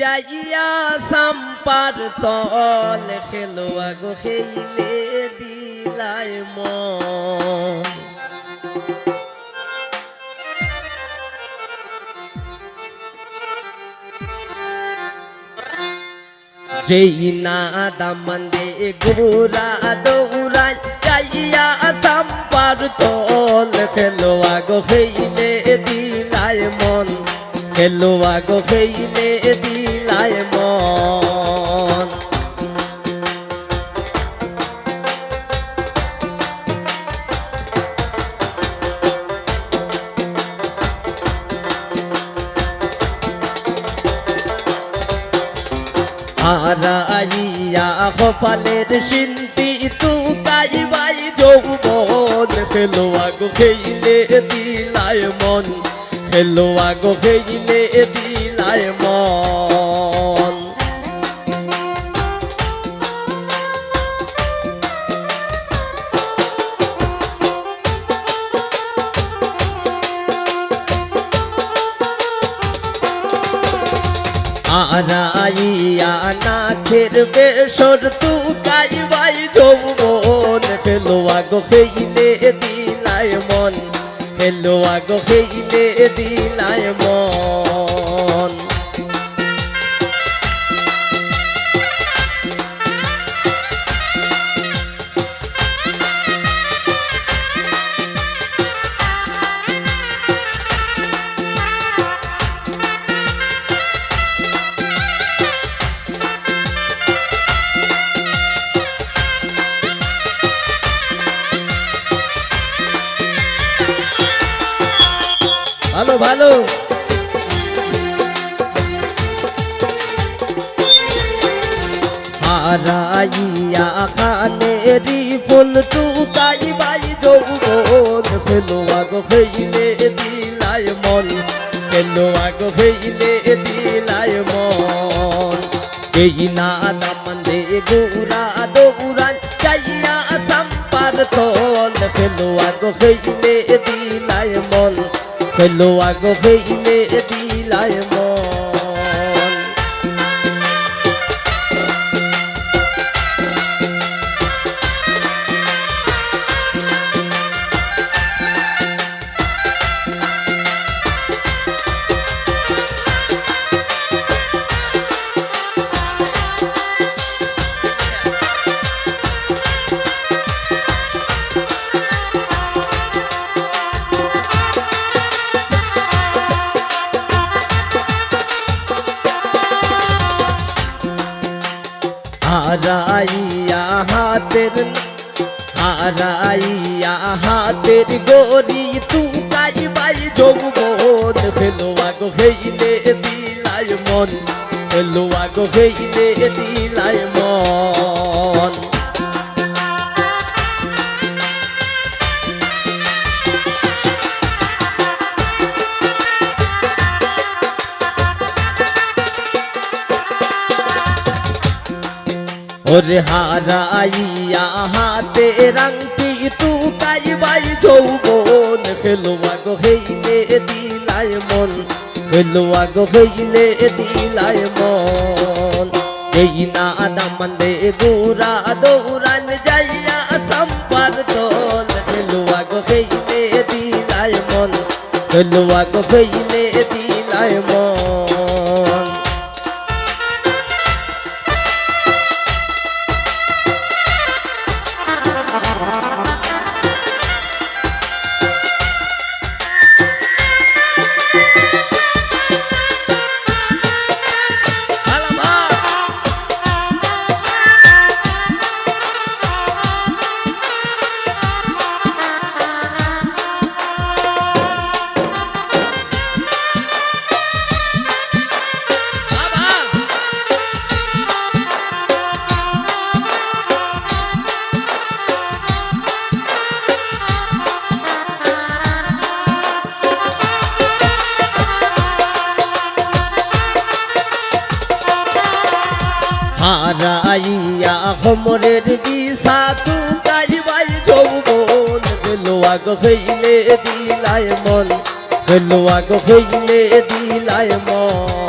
যাইয়া সাম্পার তল খেলোয়া গো খেইলে দিলাই মন। যেই না দামন্দে গোরা দৌড়াই, যাইয়া সাম্পার তল খেলোয়া গো খেইলে দিলাই মন। খেলোয়া গো খেইলে দিলাই হারাইয়া কপালের শিল্পী তু তাই বাই যৌবন। খেলোয়া আগো, খেইলে দিলায় মন। খেলোয়া আগো, খেইলে দিলায় মন। নাথের বেসর তু কাই বাই যৌবন। ফেলো গো খেইলে দিলায় মন ফেলো গো খেইলে দিলায় মন ভালো ভালো। হারাইয়া কানেরি ফুল তাই বাই যৌবন। ফেলো আগো ফেইলে দিলায় মন। ফেলো আগো ফেইলে দিলায় মন। এই না দামন্দে গোরা দৌড়ান চাইয়া সাম্পার তল। ফেলো আগো ফেইলে দিলায় মন। ফেলো আগো ফেইলে দিলায় হারাইয়া হাতের হারাইয়া হাতের গরি তু কাই বাই যৌবন। ফেলোয়া গো হইলে দিলায় মন, ফেলোয়া গো হইলে দিলায় মন। ওরে হারাইয়া হাতে রাংটি তু কাই বাই যৌবন খেলোয়া গো হেইলে দিলায় মন খেলোয়া গো হেইলে দিলায় মন। এই না দামন্দে গোরা দৌড়ান যাইয়া সম্পার খেলোয়া গো হেইলে দিলায় মন খেলোয়া গো হেইলে হোমরের দিশা তু কাইবাই যৌবন গেলোয়া গো হইলে দিলায় মন গেলোয়া গো হইলে দিলায় মন।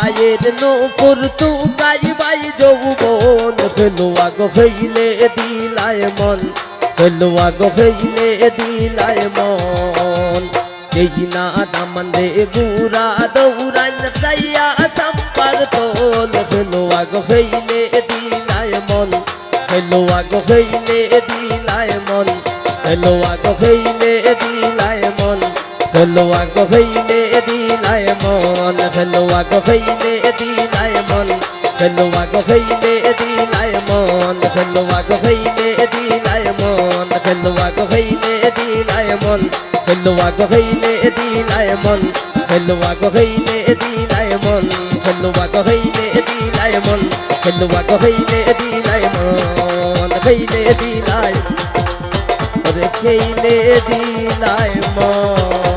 পায়ের নপুর তু গাইবাই যৌবন খেলুয়া গো হইলে দিলায় মন খেলুয়া গো হইলে দিলায় মন। এই না দামন্দে গুরা দৌড়ান যাইয়া সম্পার তোল খেলুয়া গো হইলে দিলায় মন খেলুয়া গো হইলে দিলায় মন খেলুয়া গো হইলে দিলায় মন খেলোয়া গো হইলে দিলায় মন খেলোয়া গো হইলে দিলায় মন খেলোয়া গো হইলে দিলায় মন খেলোয়া গো হইলে দিলায় মন খেলোয়া গো হইলে দিলায় মন খেলোয়া গো হইলে দিলায় মন খেলোয়া গো হইলে দিলায় মন খেলোয়া গো হইলে দিলায় মন খেলোয়া গো হইলে দিলায় মন হইলে দিলায় ওরে খেইলে দিলায় মন।